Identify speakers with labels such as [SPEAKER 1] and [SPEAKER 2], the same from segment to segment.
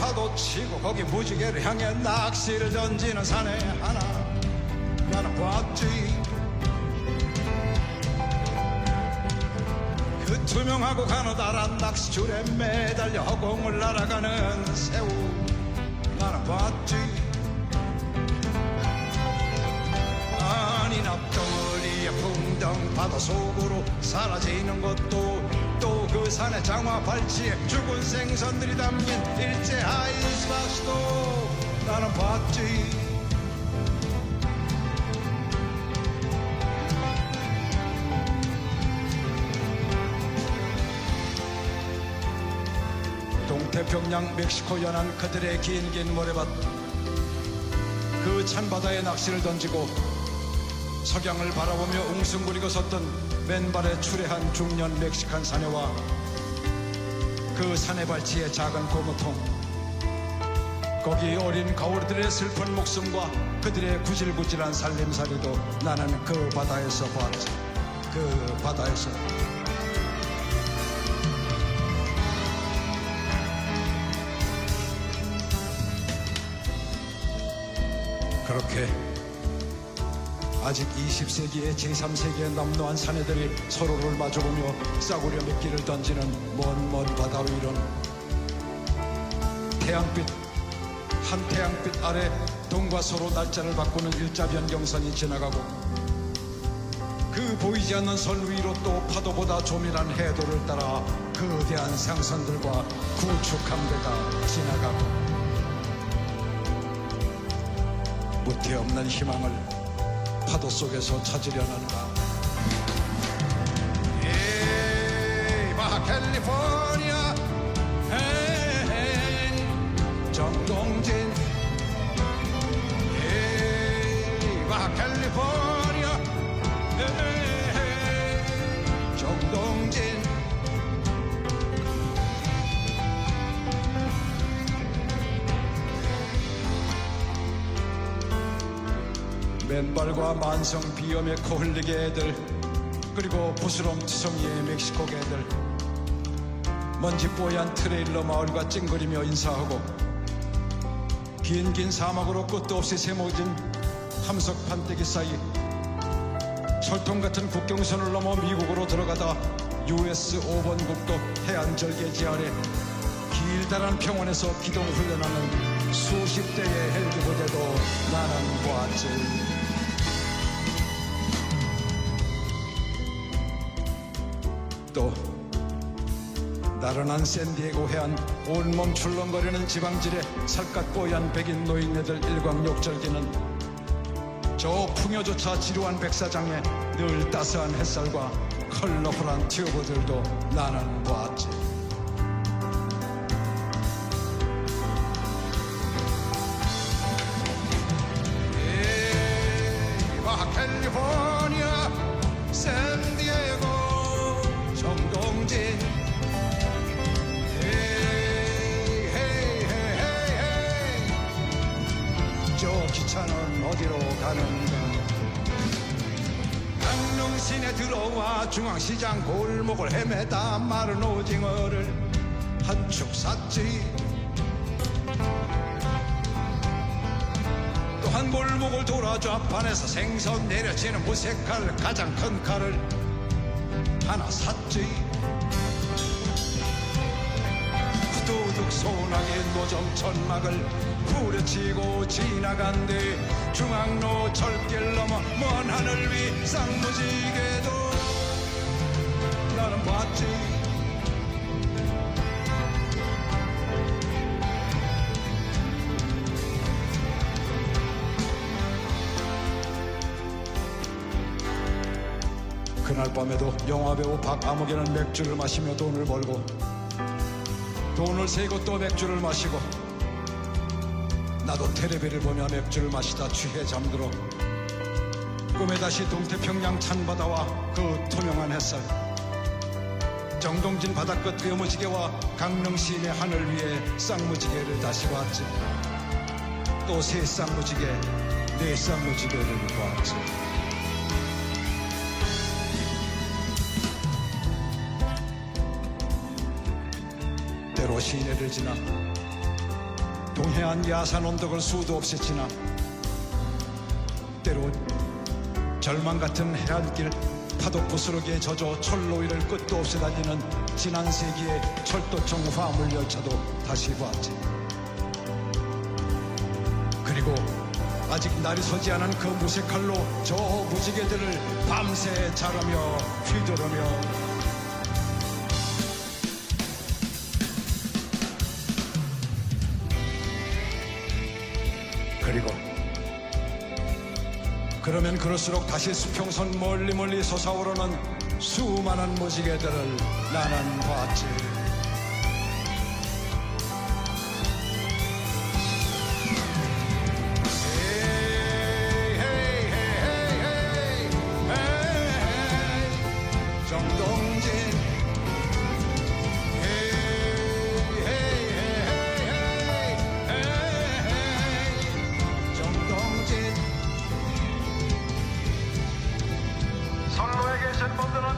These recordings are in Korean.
[SPEAKER 1] 파도 치고 거기 무지개를 향해 낚시를 던지는 사내 하나 나는 봤지. 그 투명하고 가느다란 낚시줄에 매달려 허공을 날아가는 새우 나는 봤지 바다 속으로 사라지는 것도 또 그 산의 장화 발치에 죽은 생선들이 담긴 일제 아이스박스도 나는 봤지. 동태평양 멕시코 연안 그들의 긴 긴 모래밭 그 찬바다에 낚시를 던지고 석양을 바라보며 웅숭거리고 섰던 맨발에 추레한 중년 멕시칸 사내와 그 사내 발치의 작은 고무통 거기 어린 가오리들의 슬픈 목숨과 그들의 구질구질한 살림살이도 나는 그 바다에서 봤지. 그 바다에서. 그렇게 아직 20세기의 제3세기의 남노한 사내들이 서로를 마주보며 싸구려 미끼를 던지는 먼 먼 바다 위론 태양빛 한 태양빛 아래 동과 서로 날짜를 바꾸는 일자 변경선이 지나가고 그 보이지 않는 선 위로 또 파도보다 조밀한 해도를 따라 거대한 상선들과 구축 함대가 지나가고 무태 없는 희망을 파도 속에서 찾으려는가 바하 캘리포니아. 정동진. 캘리포니아 맨발과 만성 비염에 코 흘리게 애들 그리고 부스럼 투성이의 멕시코 개들 먼지 뽀얀 트레일러 마을과 찡그리며 인사하고 긴긴 사막으로 끝도 없이 세모진 함석 판때기 사이 철통 같은 국경선을 넘어 미국으로 들어가다 US 5번 국도 해안 절개지 아래 길다란 평원에서 기동 훈련하는 수십 대의 헬기 부대도 나는 보았지. 또 나른한 샌디에고 해안 온몸 출렁거리는 지방질에 살갗 뽀얀 백인 노인네들 일광욕절기는 저 풍요조차 지루한 백사장에 늘 따스한 햇살과 컬러풀한 튜브들도 나는 보았지. 캘리포 저 기차는 어디로 가는가? 강릉시내 들어와 중앙시장 골목을 헤매다 마른 오징어를 한 축 샀지. 또 한 골목을 돌아 좌판에서 생선 내려치는 무색칼 가장 큰 칼을 하나 샀지 후두둑 소나기 노점 천막을 후려치고 지나간 뒤 중앙로 철길 넘어 먼 하늘 위 쌍무지개도 나는 봤지. 그날 밤에도 영화배우 박아무개는 맥주를 마시며 돈을 벌고 돈을 세고 또 맥주를 마시고 나도 텔레비를 보며 맥주를 마시다 취해 잠들어 꿈에 다시 동태평양 찬바다와 그 투명한 햇살 정동진 바다끝 외무지개와 강릉 시내 하늘 위에 쌍무지개를 다시 봤지. 또 새 쌍무지개 네 쌍무지개를 보았지 시내를 지나 동해안 야산 언덕을 수도 없이 지나 때로 절망 같은 해안길 파도 부스러기에 젖어 철로위를 끝도 없이 달리는 지난 세기의 철도청 화물 열차도 다시 보았지. 그리고 아직 날이 서지 않은 그 무색칼로 저 무지개들을 밤새 자르며 휘두르며 그러면 그럴수록 다시 수평선 멀리 멀리 솟아오르는 수많은 무지개들을 나는 봤지.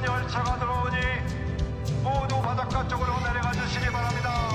[SPEAKER 1] 열차가 들어오니 모두 바닷가 쪽으로 내려가 주시기 바랍니다.